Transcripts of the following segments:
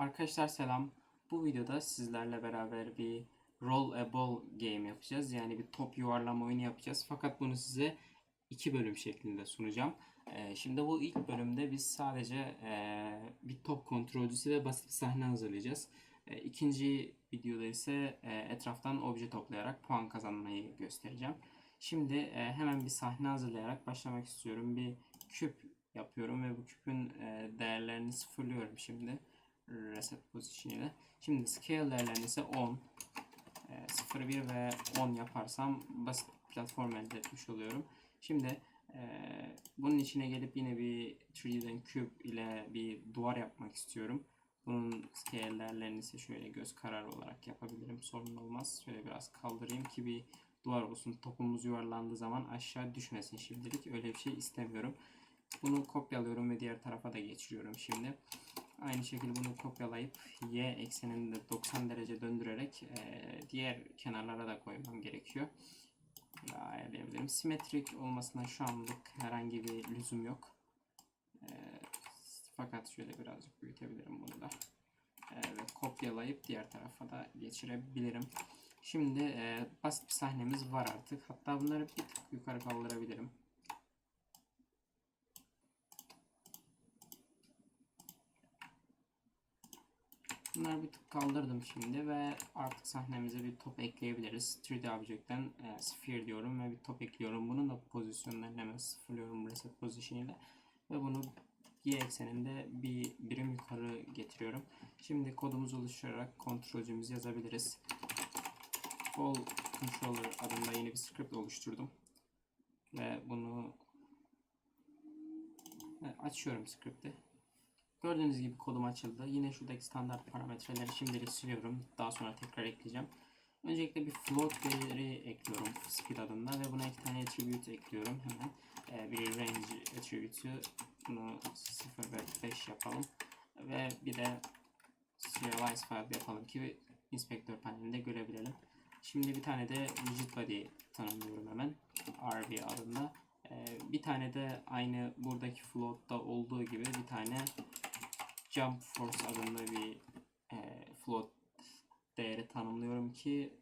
Arkadaşlar selam. Bu videoda sizlerle beraber bir roll a ball game yapacağız. Yani bir top yuvarlama oyunu yapacağız. Fakat bunu size iki bölüm şeklinde sunacağım. Ee, şimdi bu ilk bölümde biz sadece ee, bir top kontrolcüsü ve basit bir sahne hazırlayacağız. Ee, ikinci videoda ise ee, etraftan obje toplayarak puan kazanmayı göstereceğim. Şimdi ee, hemen bir sahne hazırlayarak başlamak istiyorum. Bir küp yapıyorum ve bu küpün ee, değerlerini sıfırlıyorum şimdi reset position ile. Şimdi scale değerlerini ise 10, e, 0, 1 ve 10 yaparsam basit bir platform elde etmiş oluyorum. Şimdi e, bunun içine gelip yine bir 3D'den küp ile bir duvar yapmak istiyorum. Bunun scale değerlerini ise şöyle göz kararı olarak yapabilirim. Sorun olmaz. Şöyle biraz kaldırayım ki bir duvar olsun. Topumuz yuvarlandığı zaman aşağı düşmesin şimdilik. Öyle bir şey istemiyorum. Bunu kopyalıyorum ve diğer tarafa da geçiriyorum şimdi. Aynı şekilde bunu kopyalayıp y eksenini de 90 derece döndürerek e, diğer kenarlara da koymam gerekiyor. Ayarlayabilirim. Simetrik olmasına şu anlık herhangi bir lüzum yok. E, fakat şöyle birazcık büyütebilirim bunu da. E, ve kopyalayıp diğer tarafa da geçirebilirim. Şimdi e, basit bir sahnemiz var artık. Hatta bunları bir tık yukarı kaldırabilirim. Bunları bir tık kaldırdım şimdi ve artık sahnemize bir top ekleyebiliriz. 3D Object'ten e, sphere diyorum ve bir top ekliyorum. Bunun da pozisyonlarını hemen sıfırlıyorum reset position ile. Ve bunu y ekseninde bir birim yukarı getiriyorum. Şimdi kodumuzu oluşturarak kontrolcümüzü yazabiliriz. Ball Controller adında yeni bir script oluşturdum. Ve bunu evet, açıyorum script'i. Gördüğünüz gibi kodum açıldı. Yine şuradaki standart parametreleri şimdilik siliyorum. Daha sonra tekrar ekleyeceğim. Öncelikle bir float değeri ekliyorum speed adında ve buna iki tane attribute ekliyorum hemen. Ee, bir range attribute'ü bunu 0 ve 5 yapalım. Ve bir de serialize file yapalım ki inspektör panelinde görebilelim. Şimdi bir tane de rigid body tanımlıyorum hemen. RB adında. Ee, bir tane de aynı buradaki float'ta olduğu gibi bir tane Jump Force adında bir e, float değeri tanımlıyorum ki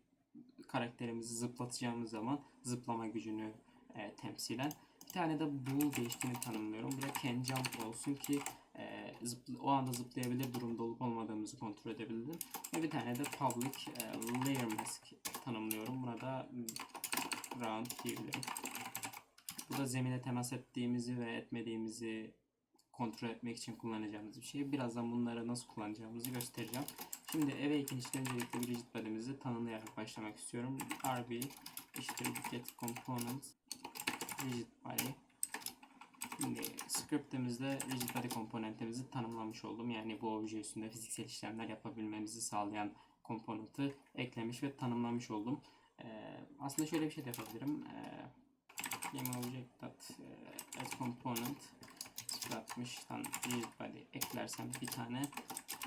karakterimizi zıplatacağımız zaman zıplama gücünü e, temsilen. Bir tane de bool değişkeni tanımlıyorum. Bir de can jump olsun ki e, zıpl- o anda zıplayabilir durumda olup olmadığımızı kontrol edebilirim. Ve bir tane de public e, layer mask tanımlıyorum. Buna da round diyebilirim. Bu da zemine temas ettiğimizi ve etmediğimizi kontrol etmek için kullanacağımız bir şey. Birazdan bunları nasıl kullanacağımızı göstereceğim. Şimdi eve ikinci öncelikle bir rigid body'mizi tanımlayarak başlamak istiyorum. RB eşittir get component rigid body. Şimdi scriptimizde rigid body komponentimizi tanımlamış oldum. Yani bu obje üstünde fiziksel işlemler yapabilmemizi sağlayan komponenti eklemiş ve tanımlamış oldum. Ee, aslında şöyle bir şey de yapabilirim. Ee, game object e, as component 60'tan rigid body eklersem bir tane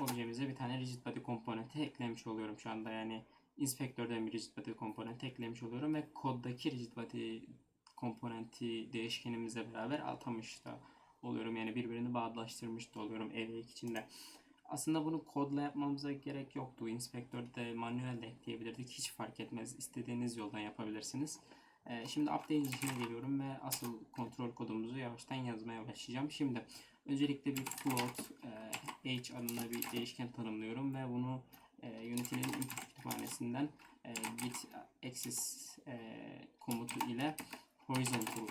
objemize bir tane rigid body komponenti eklemiş oluyorum şu anda yani inspektörden bir rigid body komponenti eklemiş oluyorum ve koddaki rigid body komponenti değişkenimizle beraber atamış da oluyorum yani birbirini bağdaştırmış da oluyorum ev içinde. Aslında bunu kodla yapmamıza gerek yoktu. Inspektörde manuel de ekleyebilirdik. Hiç fark etmez. İstediğiniz yoldan yapabilirsiniz. Ee, şimdi update içine geliyorum ve asıl kontrol kodumuzu yavaştan yazmaya başlayacağım. Şimdi öncelikle bir float e, h adında bir değişken tanımlıyorum ve bunu e, Unity'nin input kütüphanesinden e, git axis e, komutu ile horizontal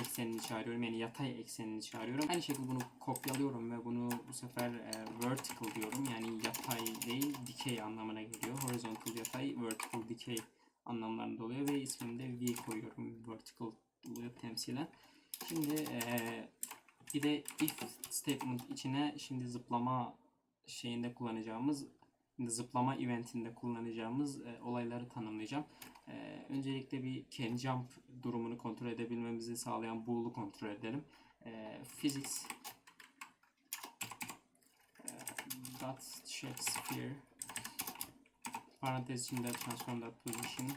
eksenini çağırıyorum. Yani yatay eksenini çağırıyorum. Aynı şekilde bunu kopyalıyorum ve bunu bu sefer e, vertical diyorum. Yani yatay değil dikey anlamına geliyor. Horizontal yatay, vertical dikey anlamlarında oluyor ve ismini de V koyuyorum vertical temsilen. Şimdi e, bir de if statement içine şimdi zıplama şeyinde kullanacağımız zıplama eventinde kullanacağımız e, olayları tanımlayacağım. E, öncelikle bir can jump durumunu kontrol edebilmemizi sağlayan bool'u kontrol edelim. E, physics e, dot check sphere parantez içinde transform dot position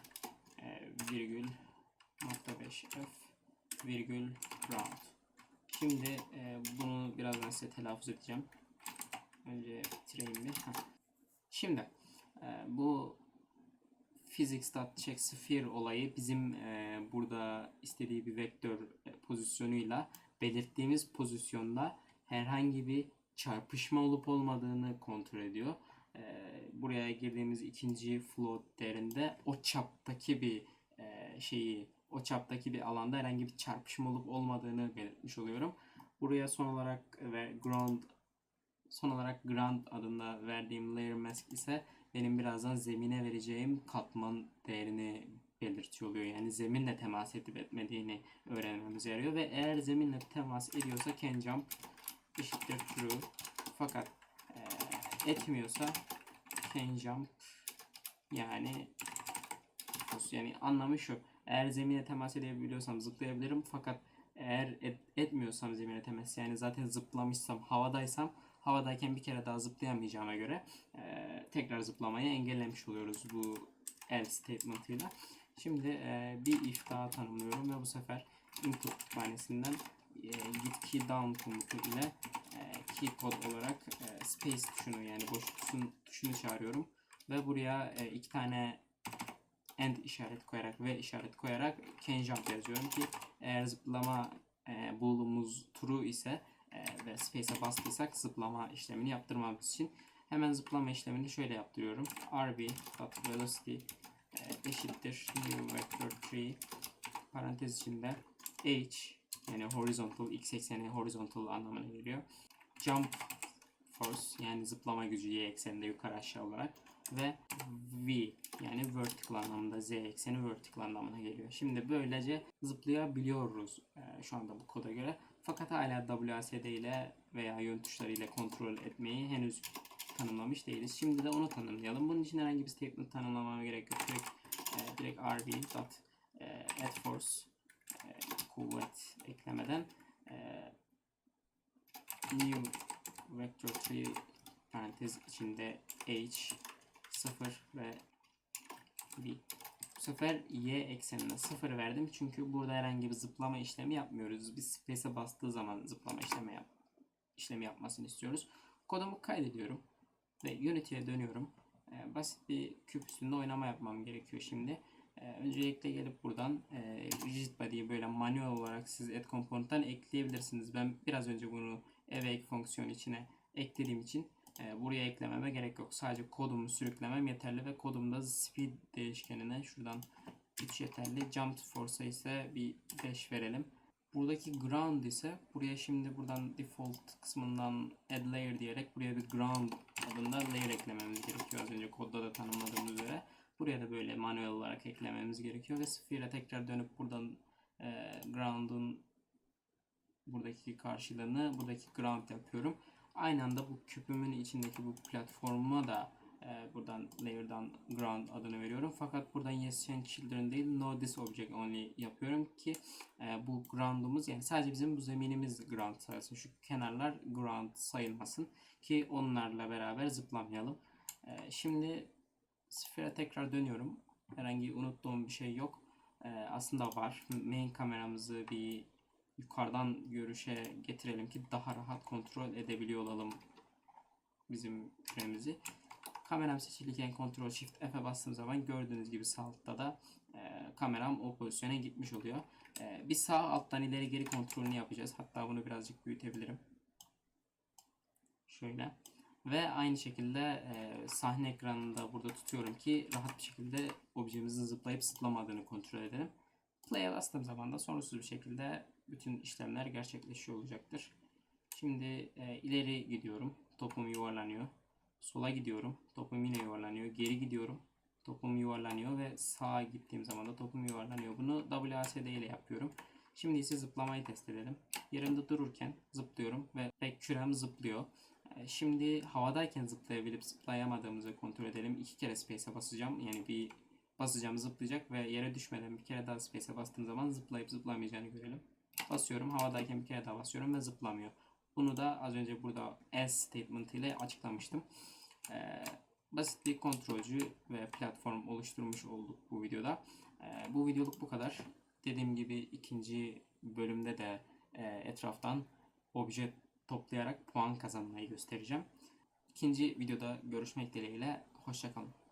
e, virgül nokta 5 f virgül round. Şimdi e, bunu birazdan size telaffuz edeceğim. Önce bitireyim bir. Heh. Şimdi e, bu physics.check olayı bizim e, burada istediği bir vektör e, pozisyonuyla belirttiğimiz pozisyonda herhangi bir çarpışma olup olmadığını kontrol ediyor. E, buraya girdiğimiz ikinci float değerinde o çaptaki bir e, şeyi o çaptaki bir alanda herhangi bir çarpışma olup olmadığını belirtmiş oluyorum. Buraya son olarak ve ground son olarak ground adında verdiğim layer mask ise benim birazdan zemine vereceğim katman değerini belirtiyor oluyor. Yani zeminle temas edip etmediğini öğrenmemize yarıyor ve eğer zeminle temas ediyorsa can jump eşittir true. Fakat eee, etmiyorsa can jump yani yani anlamı şu. Eğer zemine temas edebiliyorsam zıplayabilirim fakat eğer et- etmiyorsam zemine temas yani zaten zıplamışsam havadaysam havadayken bir kere daha zıplayamayacağıma göre eee, tekrar zıplamayı engellemiş oluyoruz bu else statement'ıyla. Şimdi eee, bir if daha tanımlıyorum ve bu sefer input kütüphanesinden eee, git key down komutu ile key code olarak eee, space tuşunu yani boşluksun tuşunu çağırıyorum ve buraya eee, iki tane end işaret koyarak ve işaret koyarak can jump yazıyorum ki eğer zıplama e, bool'umuz true ise e, ve space'e bastıysak zıplama işlemini yaptırmamız için hemen zıplama işlemini şöyle yaptırıyorum. rb.velocity e, eşittir new vector 3 parantez içinde h yani horizontal x ekseni horizontal anlamına geliyor. Jump force yani zıplama gücü y ekseninde yukarı aşağı olarak ve v yani vertical anlamında z ekseni vertical anlamına geliyor. Şimdi böylece zıplayabiliyoruz e, şu anda bu koda göre. Fakat hala WASD ile veya yön tuşları ile kontrol etmeyi henüz tanımlamış değiliz. Şimdi de onu tanımlayalım. Bunun için herhangi bir statement tanımlamama gerek yok. Direkt, e, direkt dot e, force e, kuvvet eklemeden new vector 3 parantez içinde h 0 ve b. Bu sefer y eksenine 0 verdim çünkü burada herhangi bir zıplama işlemi yapmıyoruz. Biz space'e bastığı zaman zıplama işlemi yap işlemi yapmasını istiyoruz. Kodumu kaydediyorum ve Unity'ye dönüyorum. Ee, basit bir küp üstünde oynama yapmam gerekiyor şimdi. Ee, öncelikle gelip buradan e, rigid body'yi böyle manuel olarak siz add component'tan ekleyebilirsiniz. Ben biraz önce bunu awake fonksiyon içine eklediğim için e, buraya eklememe gerek yok. Sadece kodumu sürüklemem yeterli ve kodumda speed değişkenine şuradan 3 yeterli. Jump force'a ise bir 5 verelim. Buradaki ground ise buraya şimdi buradan default kısmından add layer diyerek buraya bir ground adında layer eklememiz gerekiyor. Az önce kodda da tanımladığımız üzere. Buraya da böyle manuel olarak eklememiz gerekiyor ve sphere'e tekrar dönüp buradan e, ground'un buradaki karşılığını buradaki ground yapıyorum. Aynı anda bu küpümün içindeki bu platforma da e, buradan layer'dan ground adını veriyorum. Fakat buradan yes change children değil no this object only yapıyorum ki e, bu ground'umuz yani sadece bizim bu zeminimiz ground sayılsın. Şu kenarlar ground sayılmasın ki onlarla beraber zıplamayalım. E, şimdi Sphere'e tekrar dönüyorum. Herhangi unuttuğum bir şey yok. E, aslında var. Main kameramızı bir yukarıdan görüşe getirelim ki daha rahat kontrol edebiliyor olalım bizim küremizi. Kameram seçilirken Ctrl Shift F'e bastığım zaman gördüğünüz gibi sağ altta da e, kameram o pozisyona gitmiş oluyor. E, bir sağ alttan ileri geri kontrolünü yapacağız. Hatta bunu birazcık büyütebilirim. Şöyle. Ve aynı şekilde e, sahne ekranında burada tutuyorum ki rahat bir şekilde objemizin zıplayıp zıplamadığını kontrol edelim. Play'e bastığım zaman da sorunsuz bir şekilde bütün işlemler gerçekleşiyor olacaktır. Şimdi e, ileri gidiyorum. Topum yuvarlanıyor. Sola gidiyorum. Topum yine yuvarlanıyor. Geri gidiyorum. Topum yuvarlanıyor ve sağa gittiğim zaman da topum yuvarlanıyor. Bunu WASD ile yapıyorum. Şimdi ise zıplamayı test edelim. Yerimde dururken zıplıyorum ve ve kürem zıplıyor. E, Şimdi havadayken zıplayabilip zıplayamadığımızı kontrol edelim. İki kere space'e basacağım. Yani bir basacağım zıplayacak ve yere düşmeden bir kere daha space'e bastığım zaman zıplayıp zıplamayacağını görelim. Basıyorum. Havadayken bir kere daha basıyorum ve zıplamıyor. Bunu da az önce burada else statement ile açıklamıştım. Ee, basit bir kontrolcü ve platform oluşturmuş olduk bu videoda. Ee, bu videoluk bu kadar. Dediğim gibi ikinci bölümde de e, etraftan obje toplayarak puan kazanmayı göstereceğim. ikinci videoda görüşmek dileğiyle. Hoşçakalın.